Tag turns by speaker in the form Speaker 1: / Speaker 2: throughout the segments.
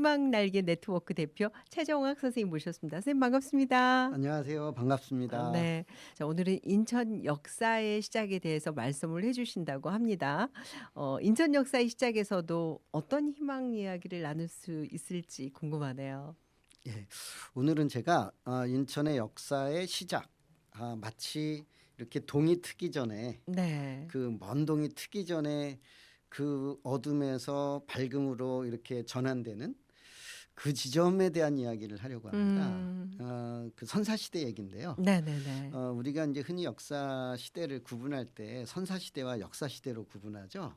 Speaker 1: 희망 날개 네트워크 대표 최정학 선생님 모셨습니다. 선생님 반갑습니다.
Speaker 2: 안녕하세요. 반갑습니다.
Speaker 1: 네. 자, 오늘은 인천 역사의 시작에 대해서 말씀을 해주신다고 합니다. 어, 인천 역사의 시작에서도 어떤 희망 이야기를 나눌 수 있을지 궁금하네요.
Speaker 2: 예, 오늘은 제가 어, 인천의 역사의 시작, 아, 마치 이렇게 동이 트기 전에
Speaker 1: 네.
Speaker 2: 그먼 동이 트기 전에 그 어둠에서 밝음으로 이렇게 전환되는 그 지점에 대한 이야기를 하려고 합니다.
Speaker 1: 음.
Speaker 2: 어, 그 선사 시대 얘긴데요.
Speaker 1: 네네네.
Speaker 2: 어, 우리가 이제 흔히 역사 시대를 구분할 때 선사 시대와 역사 시대로 구분하죠.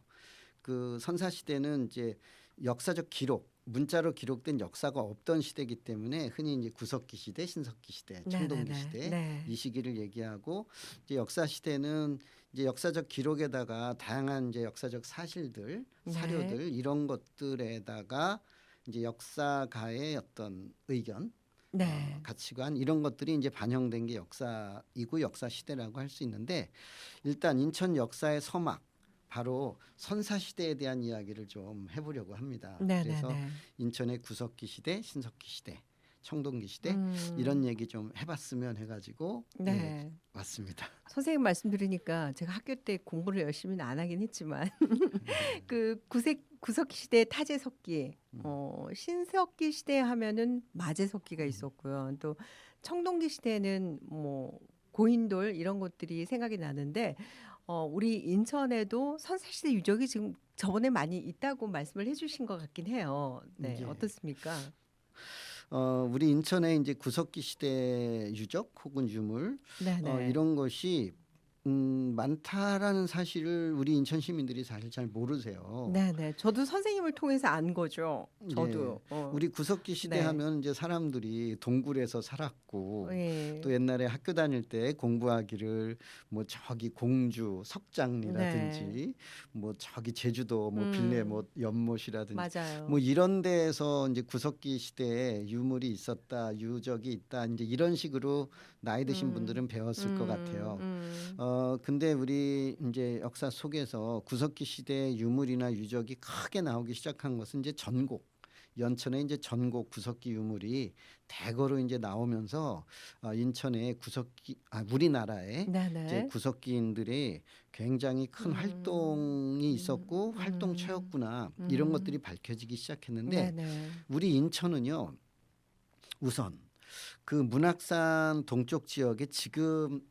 Speaker 2: 그 선사 시대는 이제 역사적 기록, 문자로 기록된 역사가 없던 시대이기 때문에 흔히 이제 구석기 시대, 신석기 시대, 청동기. 시대
Speaker 1: 네.
Speaker 2: 이 시기를 얘기하고 이제 역사 시대는 이제 역사적 기록에다가 다양한 이제 역사적 사실들,
Speaker 1: 네.
Speaker 2: 사료들 이런 것들에다가 이제 역사가의 어떤 의견
Speaker 1: 네.
Speaker 2: 어, 가치관 이런 것들이 이제 반영된 게 역사이고 역사 시대라고 할 수 있는데 일단 인천 역사의 서막 바로 선사 시대에 대한 이야기를 좀 해보려고 합니다. 그래서
Speaker 1: 네네네.
Speaker 2: 인천의 구석기 시대, 신석기 시대, 청동기 시대
Speaker 1: 음.
Speaker 2: 이런 얘기 좀 해봤으면 해가지고
Speaker 1: 네.
Speaker 2: 네, 왔습니다.
Speaker 1: 선생님 말씀 들으니까 제가 학교 때 공부를 열심히는 안 하긴 했지만 그 구색 구석기 시대 타제석기,
Speaker 2: 음.
Speaker 1: 어, 신석기 시대 하면은 마제석기가 있었고요. 또 청동기 시대는 뭐 고인돌 이런 것들이 생각이 나는데 어, 우리 인천에도 선사시대 유적이 지금 저번에 많이 있다고 말씀을 해주신 것 같긴 해요. 네,
Speaker 2: 예.
Speaker 1: 어떻습니까?
Speaker 2: 어, 우리 인천의 이제 구석기 시대 유적 혹은 유물
Speaker 1: 네, 네.
Speaker 2: 어, 이런 것이 음, 많다라는 사실을 우리 인천 시민들이 사실 잘 모르세요.
Speaker 1: 네, 네. 저도 선생님을 통해서 안 거죠. 저도. 어.
Speaker 2: 우리 구석기 시대
Speaker 1: 네.
Speaker 2: 하면 이제 사람들이 동굴에서 살았고
Speaker 1: 예.
Speaker 2: 또 옛날에 학교 다닐 때 공부하기를 뭐 저기 공주 석장리라든지 뭐 저기 제주도 뭐
Speaker 1: 네. 음.
Speaker 2: 빌레 뭐 연못이라든지
Speaker 1: 맞아요.
Speaker 2: 뭐 이런 데에서 이제 구석기 시대에 유물이 있었다 유적이 있다 이제 이런 식으로 나이 드신
Speaker 1: 음.
Speaker 2: 분들은 배웠을 것
Speaker 1: 음,
Speaker 2: 같아요.
Speaker 1: 음.
Speaker 2: 어 근데 우리 이제 역사 속에서 구석기 시대 유물이나 유적이 크게 나오기 시작한 것은 이제 전곡 연천에 이제 전곡 구석기 유물이 대거로 이제 나오면서 어, 인천의 구석기 아 우리나라에
Speaker 1: 네네.
Speaker 2: 이제 구석기인들이 굉장히 큰
Speaker 1: 음.
Speaker 2: 활동이 있었고
Speaker 1: 음.
Speaker 2: 활동체였구나
Speaker 1: 음.
Speaker 2: 이런 것들이 밝혀지기 시작했는데
Speaker 1: 네네.
Speaker 2: 우리 인천은요 우선 그 문학산 동쪽 지역에 지금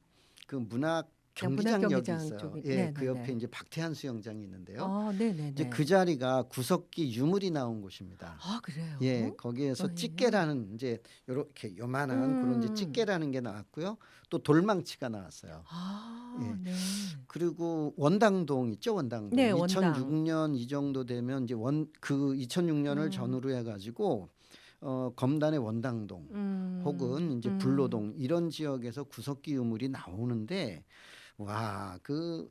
Speaker 2: 그 문학 경기장 역이
Speaker 1: 문학경기장
Speaker 2: 있어요.
Speaker 1: 쪽이-
Speaker 2: 예,
Speaker 1: 네네네.
Speaker 2: 그 옆에 이제 박태환 수영장이 있는데요.
Speaker 1: 아.
Speaker 2: 이제 그 자리가 구석기 유물이 나온 곳입니다.
Speaker 1: 아 그래요?
Speaker 2: 예, 거기에서
Speaker 1: 어, 예.
Speaker 2: 찌개라는 이제 요렇게 요만한 그런
Speaker 1: 음.
Speaker 2: 이제 찌개라는 게 나왔고요. 또 돌망치가 나왔어요.
Speaker 1: 아,
Speaker 2: 예.
Speaker 1: 네.
Speaker 2: 그리고 원당동 있죠, 원당동.
Speaker 1: 네, 원당.
Speaker 2: 2006년 이 정도 되면 이제 원 그 2006년을
Speaker 1: 음.
Speaker 2: 전후로 해 가지고 어, 검단의 원당동
Speaker 1: 음.
Speaker 2: 혹은 이제
Speaker 1: 음.
Speaker 2: 불로동 이런 지역에서 구석기 유물이 나오는데 와 그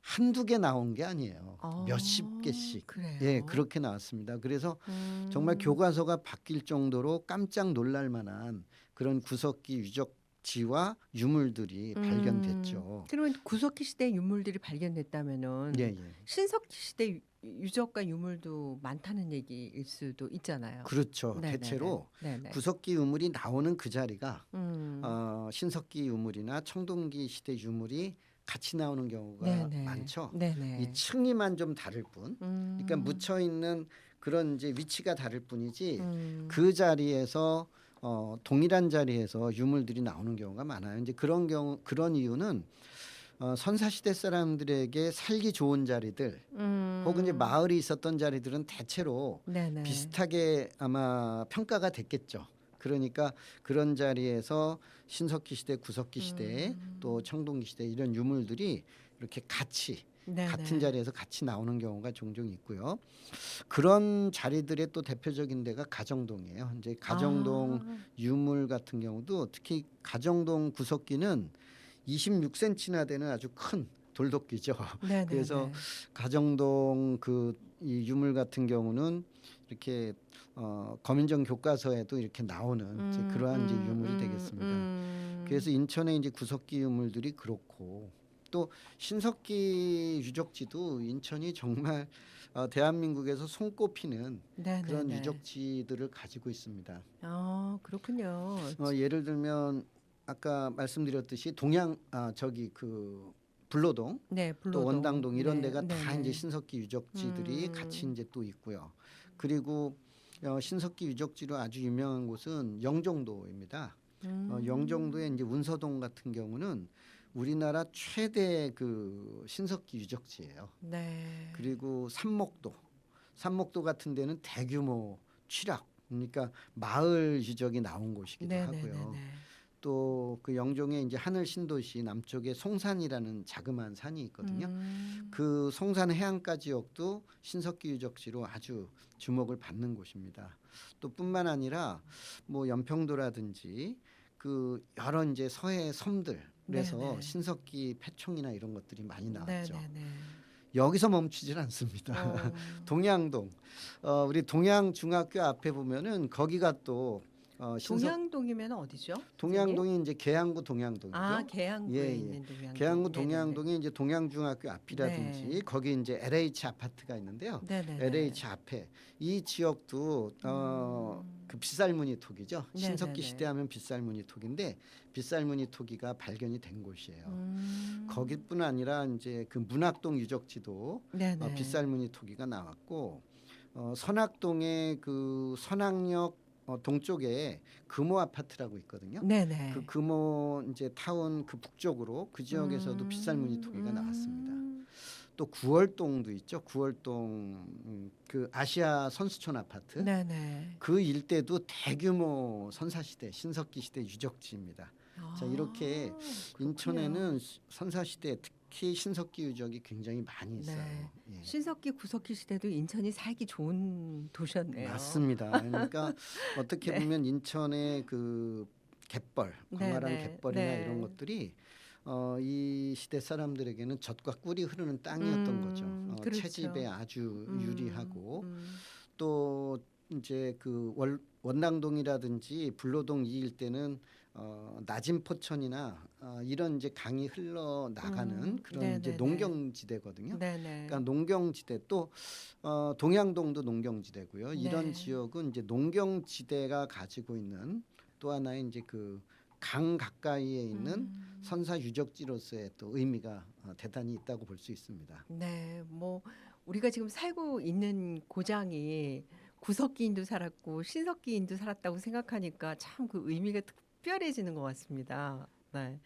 Speaker 2: 한두 개 나온 게 아니에요.
Speaker 1: 아,
Speaker 2: 몇십 개씩.
Speaker 1: 그래요.
Speaker 2: 예, 그렇게 나왔습니다. 그래서
Speaker 1: 음.
Speaker 2: 정말 교과서가 바뀔 정도로 깜짝 놀랄 만한 그런 구석기 유적지와 유물들이
Speaker 1: 음.
Speaker 2: 발견됐죠.
Speaker 1: 그러면 구석기 시대 유물들이 발견됐다면은
Speaker 2: 예, 예.
Speaker 1: 신석기 시대 유- 유적과 유물도 많다는 얘기일 수도 있잖아요.
Speaker 2: 그렇죠.
Speaker 1: 네네네.
Speaker 2: 대체로
Speaker 1: 네네.
Speaker 2: 구석기 유물이 나오는 그 자리가
Speaker 1: 음.
Speaker 2: 어, 신석기 유물이나 청동기 시대 유물이 같이 나오는 경우가
Speaker 1: 네네.
Speaker 2: 많죠.
Speaker 1: 네네.
Speaker 2: 이 층이만 좀 다를 뿐.
Speaker 1: 음.
Speaker 2: 그러니까 묻혀 있는 그런 이제 위치가 다를 뿐이지
Speaker 1: 음.
Speaker 2: 그 자리에서 어, 동일한 자리에서 유물들이 나오는 경우가 많아요. 이제 그런 경우 그런 이유는 어, 선사 시대 사람들에게 살기 좋은 자리들
Speaker 1: 음.
Speaker 2: 혹은 이제 마을이 있었던 자리들은 대체로
Speaker 1: 네네.
Speaker 2: 비슷하게 아마 평가가 됐겠죠. 그러니까 그런 자리에서 신석기 시대, 구석기 시대,
Speaker 1: 음.
Speaker 2: 또 청동기 시대 이런 유물들이 이렇게 같이
Speaker 1: 네네.
Speaker 2: 같은 자리에서 같이 나오는 경우가 종종 있고요. 그런 자리들의 또 대표적인 데가 가정동이에요. 이제 가정동
Speaker 1: 아.
Speaker 2: 유물 같은 경우도 특히 가정동 구석기는 26cm나 되는 아주 큰 돌도끼죠.
Speaker 1: 네네네.
Speaker 2: 그래서 가정동 그 이 유물 같은 경우는 이렇게 어, 검인정 교과서에도 이렇게 나오는 이제 그러한 이제 유물이 되겠습니다.
Speaker 1: 음.
Speaker 2: 그래서 인천의 이제 구석기 유물들이 그렇고 또 신석기 유적지도 인천이 정말 어, 대한민국에서 손꼽히는
Speaker 1: 네,
Speaker 2: 그런
Speaker 1: 네, 네.
Speaker 2: 유적지들을 가지고 있습니다.
Speaker 1: 아 그렇군요.
Speaker 2: 어, 예를 들면 아까 말씀드렸듯이 동양 아 저기 그 불로동
Speaker 1: 네,
Speaker 2: 또
Speaker 1: 불로동.
Speaker 2: 원당동 이런
Speaker 1: 네,
Speaker 2: 데가
Speaker 1: 네,
Speaker 2: 다
Speaker 1: 네.
Speaker 2: 이제 신석기 유적지들이
Speaker 1: 음.
Speaker 2: 같이 이제 또 있고요. 그리고 어, 신석기 유적지로 아주 유명한 곳은 영종도입니다.
Speaker 1: 음.
Speaker 2: 어, 영종도의 이제 운서동 같은 경우는 우리나라 최대 그 신석기 유적지예요.
Speaker 1: 네.
Speaker 2: 그리고 삼목도, 삼목도 같은 데는 대규모 취락, 그러니까 마을 유적이 나온 곳이기도
Speaker 1: 네,
Speaker 2: 하고요. 또 그 영종의 이제 하늘 신도시 남쪽에 송산이라는 자그마한 산이 있거든요.
Speaker 1: 음.
Speaker 2: 그 송산 해안가 지역도 신석기 유적지로 아주 주목을 받는 곳입니다. 또 뿐만 아니라 뭐 연평도라든지 그 여러 이제 서해 섬들 그래서
Speaker 1: 네네.
Speaker 2: 신석기 패총이나 이런 것들이 많이 나왔죠.
Speaker 1: 네, 네, 네.
Speaker 2: 여기서 멈추질 않습니다.
Speaker 1: 어.
Speaker 2: 동양동, 어, 우리 동양중학교 앞에 보면은 거기가 또 어, 신석
Speaker 1: 동양동이면 어디죠?
Speaker 2: 동양동이 이제 계양구 동양동이죠.
Speaker 1: 아, 계양구에
Speaker 2: 예, 예.
Speaker 1: 있는 동양동.
Speaker 2: 계양구
Speaker 1: 네네네.
Speaker 2: 동양동에 이제 동양중학교 앞이라든지
Speaker 1: 네.
Speaker 2: 거기 이제 LH 아파트가 있는데요.
Speaker 1: 네네네.
Speaker 2: LH 앞에 이 지역도 어,
Speaker 1: 음.
Speaker 2: 그 빗살무늬 토기죠. 신석기
Speaker 1: 네네네.
Speaker 2: 시대하면 빗살무늬 토기인데 빗살무늬 토기가 발견이 된 곳이에요.
Speaker 1: 음.
Speaker 2: 거기뿐 아니라 이제 그 문학동 유적지도
Speaker 1: 네네.
Speaker 2: 어, 빗살무늬 토기가 나왔고 어, 선악동의 그 선악역 어, 동쪽에 금호 아파트라고 있거든요.
Speaker 1: 네네.
Speaker 2: 그 금호 이제 타운 그 북쪽으로 그 지역에서도
Speaker 1: 음.
Speaker 2: 빗살무늬 토기가 나왔습니다.
Speaker 1: 음.
Speaker 2: 또 구월동도 있죠. 구월동 음, 그 아시아 선수촌 아파트
Speaker 1: 네네.
Speaker 2: 그 일대도 대규모 선사시대 신석기 시대 유적지입니다. 자, 이렇게
Speaker 1: 아,
Speaker 2: 인천에는 시- 선사시대 특 히 신석기 유적이 굉장히 많이 있어요.
Speaker 1: 네.
Speaker 2: 예.
Speaker 1: 신석기 구석기 시대도 인천이 살기 좋은 도시였네요.
Speaker 2: 맞습니다. 그러니까 어떻게
Speaker 1: 네.
Speaker 2: 보면 인천의 그 갯벌,
Speaker 1: 네,
Speaker 2: 광활한
Speaker 1: 네,
Speaker 2: 갯벌이나
Speaker 1: 네.
Speaker 2: 이런 것들이 어, 이 시대 사람들에게는 젖과 꿀이 흐르는 땅이었던
Speaker 1: 음,
Speaker 2: 거죠. 어,
Speaker 1: 그렇죠.
Speaker 2: 채집에 아주
Speaker 1: 음,
Speaker 2: 유리하고
Speaker 1: 음.
Speaker 2: 또 이제 그 월, 원당동이라든지 불로동 이 일대는 어, 낮은 포천이나 어, 이런 이제 강이 흘러 나가는
Speaker 1: 음,
Speaker 2: 그런
Speaker 1: 네네네.
Speaker 2: 이제 농경지대거든요.
Speaker 1: 네네.
Speaker 2: 그러니까 농경지대 또 어, 동양동도 농경지대고요. 이런
Speaker 1: 네.
Speaker 2: 지역은 이제 농경지대가 가지고 있는 또 하나의 이제 그 강 가까이에 있는
Speaker 1: 음.
Speaker 2: 선사 유적지로서의 또 의미가 어, 대단히 있다고 볼 수 있습니다.
Speaker 1: 네, 뭐 우리가 지금 살고 있는 고장이 구석기인도 살았고 신석기인도 살았다고 생각하니까 참 그 의미가 특 별해지는 것 같습니다. 네.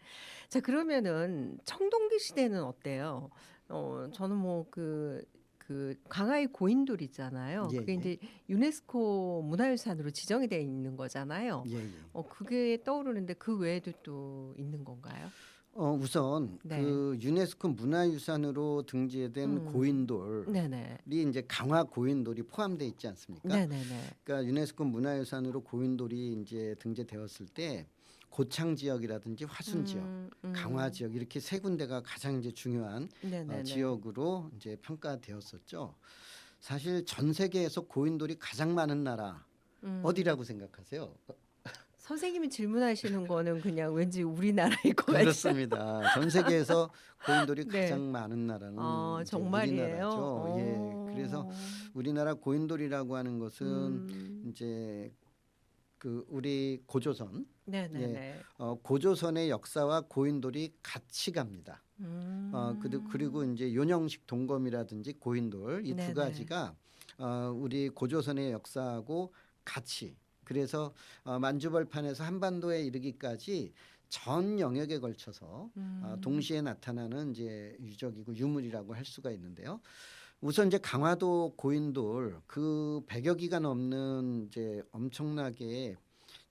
Speaker 1: 자 그러면은 청동기 시대는 어때요? 어 저는 뭐그 그 강화의 고인돌 있잖아요.
Speaker 2: 예,
Speaker 1: 그게
Speaker 2: 예.
Speaker 1: 이제 유네스코 문화유산으로 지정이 돼 있는 거잖아요.
Speaker 2: 예, 예.
Speaker 1: 어 그게 떠오르는데 그 외에도 또 있는 건가요?
Speaker 2: 어, 우선
Speaker 1: 네.
Speaker 2: 그 유네스코 문화유산으로 등재된
Speaker 1: 음.
Speaker 2: 고인돌이
Speaker 1: 네네.
Speaker 2: 이제 강화 고인돌이 포함되어 있지 않습니까?
Speaker 1: 네네네.
Speaker 2: 그러니까 유네스코 문화유산으로 고인돌이 이제 등재되었을 때 고창 지역이라든지 화순 지역,
Speaker 1: 음, 음.
Speaker 2: 강화 지역 이렇게 세 군데가 가장 이제 중요한
Speaker 1: 네네네.
Speaker 2: 어, 지역으로 이제 평가되었었죠. 사실 전 세계에서 고인돌이 가장 많은 나라
Speaker 1: 음.
Speaker 2: 어디라고 생각하세요?
Speaker 1: 선생님이 질문하시는 거는 그냥 왠지 우리나라일 것 같아요.
Speaker 2: 그렇습니다. 전 세계에서 고인돌이
Speaker 1: 네.
Speaker 2: 가장 많은 나라는
Speaker 1: 아, 정말이에요.
Speaker 2: 우리나라죠. 예. 그래서 우리나라 고인돌이라고 하는 것은
Speaker 1: 음,
Speaker 2: 이제 그 우리 고조선
Speaker 1: 네네네.
Speaker 2: 어, 고조선의 역사와 고인돌이 같이 갑니다.
Speaker 1: 음.
Speaker 2: 어, 그리고, 이제 요령식 동검이라든지 고인돌 이 두. 가지가 어, 우리 고조선의 역사하고 같이 그래서 어, 만주벌판에서 한반도에 이르기까지 전 영역에 걸쳐서
Speaker 1: 음.
Speaker 2: 어, 동시에 나타나는 이제 유적이고 유물이라고 할 수가 있는데요. 우선 이제 강화도 고인돌 그 100여 기가 넘는 이제 엄청나게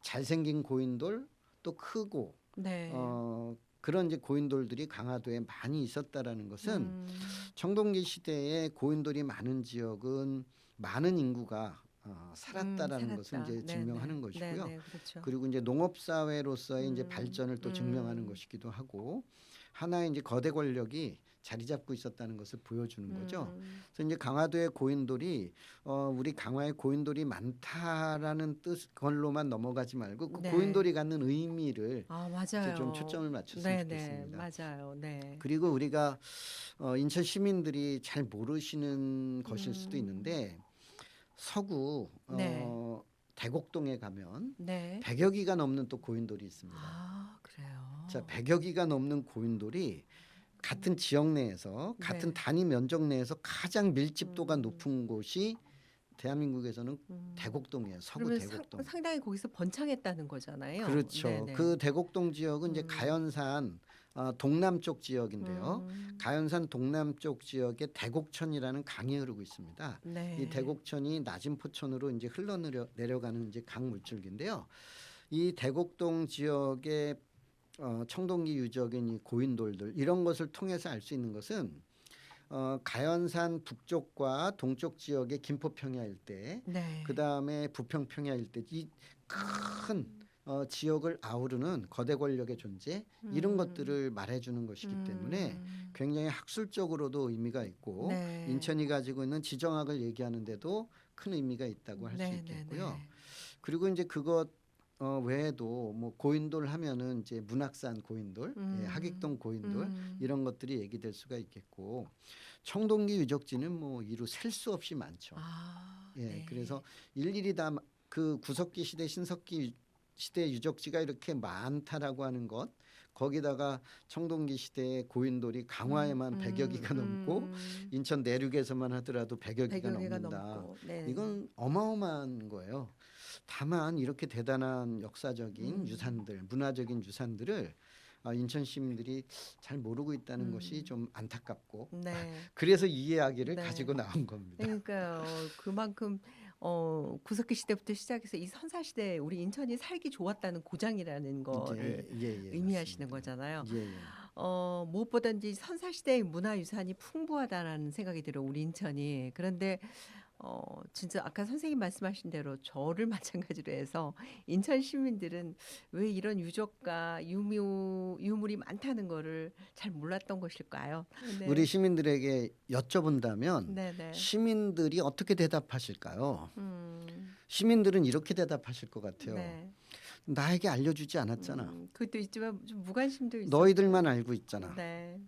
Speaker 2: 잘생긴 고인돌 또 크고
Speaker 1: 네.
Speaker 2: 어 그런 이제 고인돌들이 강화도에 많이 있었다라는 것은
Speaker 1: 음.
Speaker 2: 청동기 시대에 고인돌이 많은 지역은 많은 인구가 어, 살았다라는
Speaker 1: 음,
Speaker 2: 것을
Speaker 1: 살았다.
Speaker 2: 이제
Speaker 1: 네네.
Speaker 2: 증명하는 것이고요.
Speaker 1: 네네, 그렇죠.
Speaker 2: 그리고 이제 농업 사회로서의 이제
Speaker 1: 음,
Speaker 2: 발전을 또 증명하는
Speaker 1: 음.
Speaker 2: 것이기도 하고 하나의 이제 거대 권력이 자리 잡고 있었다는 것을 보여주는 거죠.
Speaker 1: 음.
Speaker 2: 그래서 이제 강화도의 고인돌이 어, 우리 강화에 고인돌이 많다라는 뜻 걸로만 넘어가지 말고 그
Speaker 1: 네.
Speaker 2: 고인돌이 갖는 의미를
Speaker 1: 아
Speaker 2: 이제
Speaker 1: 맞아요.
Speaker 2: 좀 초점을 맞췄으면
Speaker 1: 네네
Speaker 2: 좋겠습니다.
Speaker 1: 맞아요. 네.
Speaker 2: 그리고 우리가 어, 인천 시민들이 잘 모르시는 것일 수도
Speaker 1: 음.
Speaker 2: 있는데 서구 어,
Speaker 1: 네.
Speaker 2: 대곡동에 가면
Speaker 1: 네.
Speaker 2: 100여 기가 넘는 또 고인돌이 있습니다.
Speaker 1: 아 그래요.
Speaker 2: 자, 100여 기가 넘는 고인돌이 같은 지역 내에서 같은
Speaker 1: 네.
Speaker 2: 단위 면적 내에서 가장 밀집도가
Speaker 1: 음.
Speaker 2: 높은 곳이 대한민국에서는
Speaker 1: 음.
Speaker 2: 대곡동이에요. 서구 대곡동.
Speaker 1: 상, 상당히 거기서 번창했다는 거잖아요.
Speaker 2: 그렇죠.
Speaker 1: 네네.
Speaker 2: 그 대곡동 지역은 이제
Speaker 1: 음.
Speaker 2: 가연산 어, 동남쪽 지역인데요.
Speaker 1: 음.
Speaker 2: 가연산 동남쪽 지역에 대곡천이라는 강이 흐르고 있습니다.
Speaker 1: 네.
Speaker 2: 이 대곡천이 낮은 포천으로 이제 흘러내려 내려가는 이제 강 물줄기인데요. 이 대곡동 지역의 어, 청동기 유적인 이 고인돌들 이런 것을 통해서 알 수 있는 것은 어, 가연산 북쪽과 동쪽 지역의 김포평야 일대,
Speaker 1: 네.
Speaker 2: 그 다음에 부평평야 일대 이큰 어, 지역을 아우르는 거대 권력의 존재 이런
Speaker 1: 음.
Speaker 2: 것들을 말해주는 것이기 때문에
Speaker 1: 음.
Speaker 2: 굉장히 학술적으로도 의미가 있고
Speaker 1: 네.
Speaker 2: 인천이 가지고 있는 지정학을 얘기하는데도 큰 의미가 있다고 할수
Speaker 1: 네,
Speaker 2: 있겠고요.
Speaker 1: 네, 네.
Speaker 2: 그리고 이제 그것 어, 외에도 뭐 고인돌 하면은 이제 문학산 고인돌, 예,
Speaker 1: 음.
Speaker 2: 하객동 고인돌
Speaker 1: 음.
Speaker 2: 이런 것들이 얘기될 수가 있겠고 청동기 유적지는 뭐 이루 셀 수 없이 많죠.
Speaker 1: 아,
Speaker 2: 예,
Speaker 1: 네.
Speaker 2: 그래서 일일이 다 그 구석기 시대, 신석기 유- 시대 유적지가 이렇게 많다라고 하는 것, 거기다가 청동기 시대의 고인돌이 강화에만
Speaker 1: 음,
Speaker 2: 백 100여 기가 넘고
Speaker 1: 음.
Speaker 2: 인천 내륙에서만 하더라도 100여 기가
Speaker 1: 100여 개가
Speaker 2: 넘는다.
Speaker 1: 넘고. 네.
Speaker 2: 이건 어마어마한 거예요. 다만 이렇게 대단한 역사적인
Speaker 1: 음.
Speaker 2: 유산들, 문화적인 유산들을 아, 인천 시민들이 잘 모르고 있다는
Speaker 1: 음.
Speaker 2: 것이 좀 안타깝고
Speaker 1: 네.
Speaker 2: 그래서 이 이야기를
Speaker 1: 네.
Speaker 2: 가지고 나온 겁니다.
Speaker 1: 그러니까요. 그만큼 어, 구석기 시대부터 시작해서 이 선사 시대에 우리 인천이 살기 좋았다는 고장이라는 거를
Speaker 2: 예, 예, 예,
Speaker 1: 의미하시는
Speaker 2: 맞습니다.
Speaker 1: 거잖아요.
Speaker 2: 예, 예.
Speaker 1: 어, 무엇보다든지 선사 시대의 문화 유산이 풍부하다라는 생각이 들어 우리 인천이. 그런데 어, 진짜 아까 선생님 말씀하신 대로 저를 마찬가지로 해서 인천 시민들은 왜 이런 유적과 유묘 유물이 많다는 거를 잘 몰랐던 것일까요? 네.
Speaker 2: 우리 시민들에게 여쭤본다면
Speaker 1: 네네.
Speaker 2: 시민들이 어떻게 대답하실까요?
Speaker 1: 음,
Speaker 2: 시민들은 이렇게 대답하실 것 같아요.
Speaker 1: 네.
Speaker 2: 나에게 알려주지 않았잖아.
Speaker 1: 음, 그것도 있지만 좀 무관심도 있어.
Speaker 2: 너희들만 알고 있잖아.
Speaker 1: 네.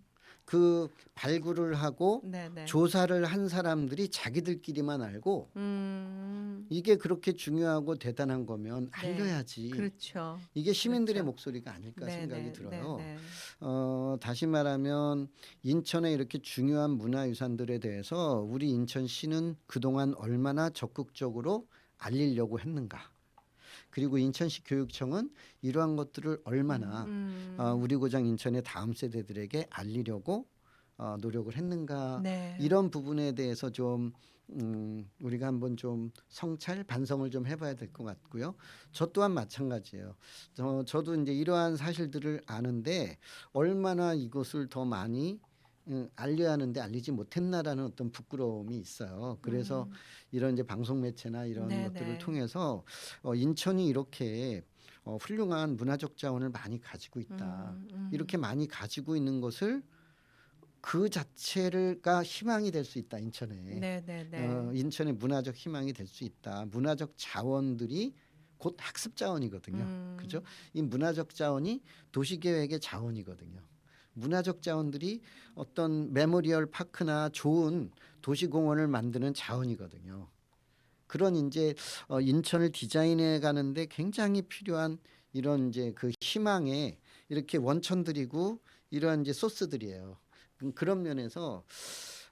Speaker 2: 그 발굴을 하고
Speaker 1: 네네.
Speaker 2: 조사를 한 사람들이 자기들끼리만 알고
Speaker 1: 음,
Speaker 2: 이게 그렇게 중요하고 대단한 거면
Speaker 1: 네.
Speaker 2: 알려야지.
Speaker 1: 그렇죠.
Speaker 2: 이게 시민들의
Speaker 1: 그렇죠.
Speaker 2: 목소리가 아닐까 생각이
Speaker 1: 네네,
Speaker 2: 들어요.
Speaker 1: 네네.
Speaker 2: 어, 다시 말하면 인천의 이렇게 중요한 문화유산들에 대해서 우리 인천시는 그동안 얼마나 적극적으로 알리려고 했는가. 그리고 인천시 교육청은 이러한 것들을 얼마나
Speaker 1: 음,
Speaker 2: 어, 우리 고장 인천의 다음 세대들에게 알리려고 어, 노력을 했는가.
Speaker 1: 네.
Speaker 2: 이런 부분에 대해서 좀 음, 우리가 한번 좀 성찰 반성을 좀 해봐야 될 것 같고요. 저 또한 마찬가지예요. 저, 저도 이제 이러한 사실들을 아는데 얼마나 이것을 더 많이 음, 알려야 하는데 알리지 못했나라는 어떤 부끄러움이 있어요. 그래서
Speaker 1: 음,
Speaker 2: 이런 이제 방송 매체나 이런
Speaker 1: 네네.
Speaker 2: 것들을 통해서 어, 인천이 이렇게 어, 훌륭한 문화적 자원을 많이 가지고 있다.
Speaker 1: 음, 음.
Speaker 2: 이렇게 많이 가지고 있는 것을 그 자체가 희망이 될 수 있다 인천에
Speaker 1: 네네네.
Speaker 2: 어, 인천의 문화적 희망이 될 수 있다 문화적 자원들이 곧 학습 자원이거든요
Speaker 1: 음,
Speaker 2: 그죠 이 문화적 자원이 도시 계획의 자원이거든요 문화적 자원들이 어떤 메모리얼 파크나 좋은 도시공원을 만드는 자원이거든요 그런 이제 어, 인천을 디자인해 가는데 굉장히 필요한 이런 이제 그 희망의 이렇게 원천들이고 이러한 이제 소스들이에요. 그- 그런 면에서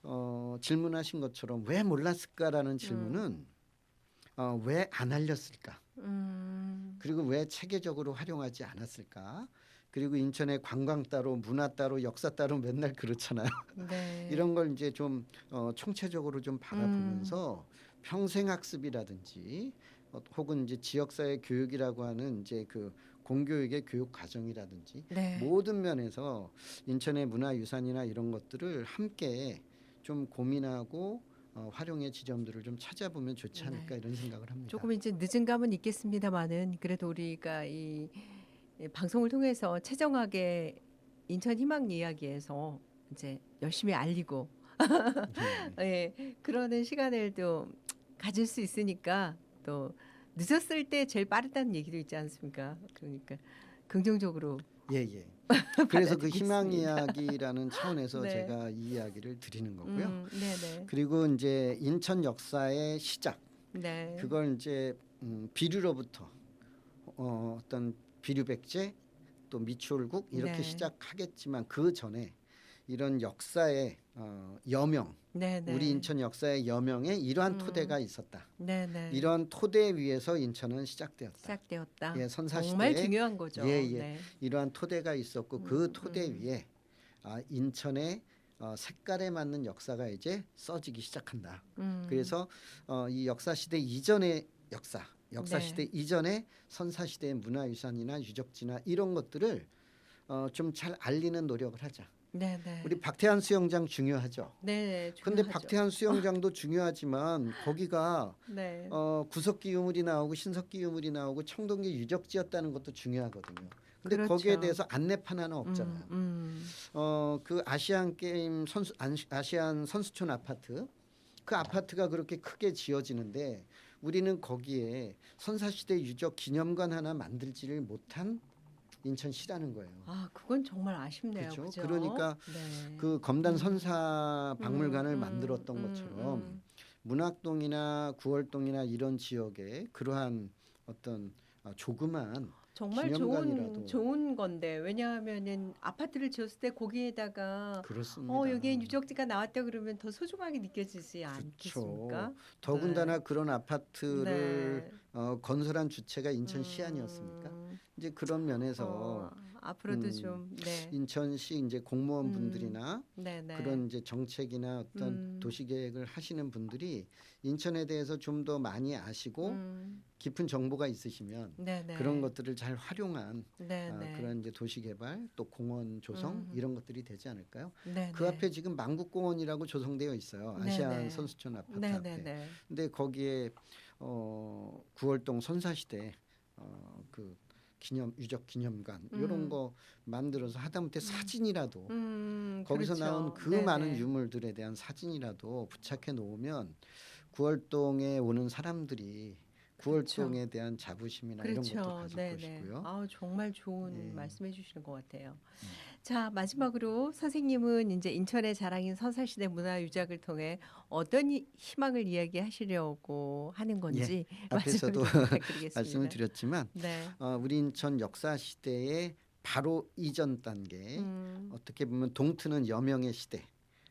Speaker 2: 어, 질문하신 것처럼 왜 몰랐을까라는 질문은 어, 왜 안 알렸을까?
Speaker 1: 음,
Speaker 2: 그리고 왜 체계적으로 활용하지 않았을까? 그리고 인천의 관광 따로 문화 따로 역사 따로 맨날 그렇잖아요.
Speaker 1: 네.
Speaker 2: 이런 걸 이제 좀 어, 총체적으로 좀 바라보면서 평생 학습이라든지 어, 혹은 이제 지역사회 교육이라고 하는 이제 그 공교육의 교육 과정이라든지
Speaker 1: 네.
Speaker 2: 모든 면에서 인천의 문화유산이나 이런 것들을 함께 좀 고민하고 어, 활용의 지점들을 좀 찾아보면 좋지 않을까 이런 생각을 합니다.
Speaker 1: 네. 조금 이제 늦은 감은 있겠습니다만은 그래도 우리가 이, 이 방송을 통해서 최정학의 인천 희망 이야기에서 이제 열심히 알리고
Speaker 2: 네.
Speaker 1: 예, 그러는 시간을 또 가질 수 있으니까 또 늦었을 때 제일 빠르다는 얘기도 있지 않습니까? 그러니까 긍정적으로
Speaker 2: 예, 예. 그래서 그 희망. 이야기라는 차원에서
Speaker 1: 네.
Speaker 2: 제가 이 이야기를 드리는 거고요.
Speaker 1: 음, 네네.
Speaker 2: 그리고 이제 인천 역사의 시작
Speaker 1: 네.
Speaker 2: 그걸 이제 음, 비류로부터 어, 어떤 비류백제 또 미추홀국 이렇게
Speaker 1: 네.
Speaker 2: 시작하겠지만 그 전에 이런 역사의 어, 여명
Speaker 1: 네네.
Speaker 2: 우리 인천 역사의 여명에 이러한
Speaker 1: 음.
Speaker 2: 토대가 있었다.
Speaker 1: 네네.
Speaker 2: 이런 토대 위에서 인천은 시작되었다.
Speaker 1: 시작되었다.
Speaker 2: 예, 선사
Speaker 1: 정말
Speaker 2: 시대에
Speaker 1: 중요한 거죠.
Speaker 2: 예, 예.
Speaker 1: 네.
Speaker 2: 이러한 토대가 있었고
Speaker 1: 음,
Speaker 2: 그 토대
Speaker 1: 음.
Speaker 2: 위에 아, 인천의 어, 색깔에 맞는 역사가 이제 써지기 시작한다.
Speaker 1: 음.
Speaker 2: 그래서 어, 이 역사 시대 이전의 역사, 역사
Speaker 1: 네.
Speaker 2: 시대 이전의 선사 시대의 문화유산이나 유적지나 이런 것들을 어, 좀 잘 알리는 노력을 하자.
Speaker 1: 네네.
Speaker 2: 우리 박태환 수영장 중요하죠.
Speaker 1: 네. 중요하죠.
Speaker 2: 박태환 수영장도 중요하지만 거기가
Speaker 1: 네.
Speaker 2: 어, 구석기 유물이 나오고 신석기 유물이 나오고 청동기 유적지였다는 것도 중요하거든요. 근데
Speaker 1: 그렇죠.
Speaker 2: 거기에 대해서 안내판 하나 없잖아요.
Speaker 1: 음, 음.
Speaker 2: 어, 그 아시안 게임 선수 안- 아시안 선수촌 아파트 그 아파트가 그렇게 크게 지어지는데 우리는 거기에 선사시대 유적 기념관 하나 만들지를 못한 인천시라는 거예요.
Speaker 1: 아, 그건 정말 아쉽네요.
Speaker 2: 그렇죠.
Speaker 1: 그죠?
Speaker 2: 그러니까
Speaker 1: 네.
Speaker 2: 그 검단 선사 박물관을
Speaker 1: 음,
Speaker 2: 만들었던
Speaker 1: 음,
Speaker 2: 것처럼
Speaker 1: 음.
Speaker 2: 문학동이나 구월동이나 이런 지역에 그러한 어떤 어, 조그만
Speaker 1: 정말. 좋은 좋은 건데 왜냐하면은 아파트를 지었을 때 거기에다가
Speaker 2: 그렇습니다.
Speaker 1: 어 여기에 유적지가 나왔다 그러면 더 소중하게 느껴지지. 않겠습니까?
Speaker 2: 더군다나 그런 아파트를
Speaker 1: 네.
Speaker 2: 어, 건설한 주체가 인천시 아니었습니까?
Speaker 1: 음,
Speaker 2: 이제 그런 면에서
Speaker 1: 어, 앞으로도
Speaker 2: 음,
Speaker 1: 좀 네.
Speaker 2: 인천시 이제 공무원분들이나
Speaker 1: 네네.
Speaker 2: 그런 이제 정책이나 어떤
Speaker 1: 음.
Speaker 2: 도시 계획을 하시는 분들이 인천에 대해서 좀 더 많이 아시고
Speaker 1: 음,
Speaker 2: 깊은 정보가 있으시면
Speaker 1: 네네.
Speaker 2: 그런 것들을 잘 활용한
Speaker 1: 네네.
Speaker 2: 아, 그런 이제 도시 개발 또 공원 조성
Speaker 1: 음.
Speaker 2: 이런 것들이 되지 않을까요?
Speaker 1: 네네.
Speaker 2: 그 앞에 지금 만국공원이라고 조성되어 있어요. 아시안
Speaker 1: 네네.
Speaker 2: 선수촌 아파트 앞에.
Speaker 1: 네네네.
Speaker 2: 근데 거기에 어 구월동 선사시대 어그 기념 유적 기념관 이런
Speaker 1: 음.
Speaker 2: 거 만들어서 하다못해 사진이라도
Speaker 1: 음,
Speaker 2: 거기서
Speaker 1: 그렇죠.
Speaker 2: 나온 그
Speaker 1: 네네.
Speaker 2: 많은 유물들에 대한 사진이라도 부착해 놓으면 구월동에 오는 사람들이 구월동에 대한 자부심이나 이런 것도
Speaker 1: 그렇죠.
Speaker 2: 가질
Speaker 1: 네네.
Speaker 2: 것이고요.
Speaker 1: 아 정말 좋은
Speaker 2: 네.
Speaker 1: 말씀해 주시는 것 같아요. 자 마지막으로 선생님은 이제 인천의 자랑인 선사시대 문화유적을 통해 어떤 이- 희망을 이야기하시려고 하는 건지 말씀을
Speaker 2: 앞에서도. 말씀을 드렸지만
Speaker 1: 네.
Speaker 2: 어, 우리 인천 역사 시대의 바로 이전 단계
Speaker 1: 음,
Speaker 2: 어떻게 보면 동트는 여명의 시대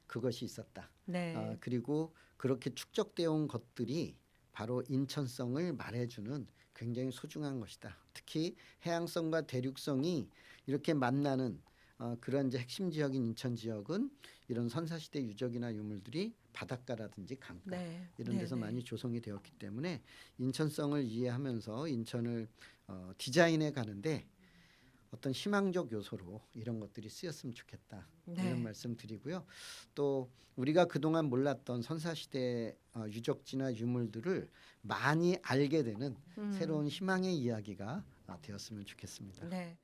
Speaker 2: 그것이 있었다.
Speaker 1: 네.
Speaker 2: 아, 그리고 그렇게 축적되어 온 것들이 바로 인천성을 말해주는 굉장히 소중한 것이다. 특히 해양성과 대륙성이 이렇게 만나는 어, 그런 이제 핵심 지역인 인천 지역은 이런 선사시대 유적이나 유물들이 바닷가라든지 강가
Speaker 1: 네.
Speaker 2: 이런 데서
Speaker 1: 네네.
Speaker 2: 많이 조성이 되었기 때문에 인천성을 이해하면서 인천을 어, 디자인해 가는데 어떤 희망적 요소로 이런 것들이 쓰였으면 좋겠다
Speaker 1: 네.
Speaker 2: 이런 말씀 드리고요. 또 우리가 그동안 몰랐던 선사시대 어, 유적지나 유물들을 많이 알게 되는
Speaker 1: 음,
Speaker 2: 새로운 희망의 이야기가 어, 되었으면 좋겠습니다.
Speaker 1: 네.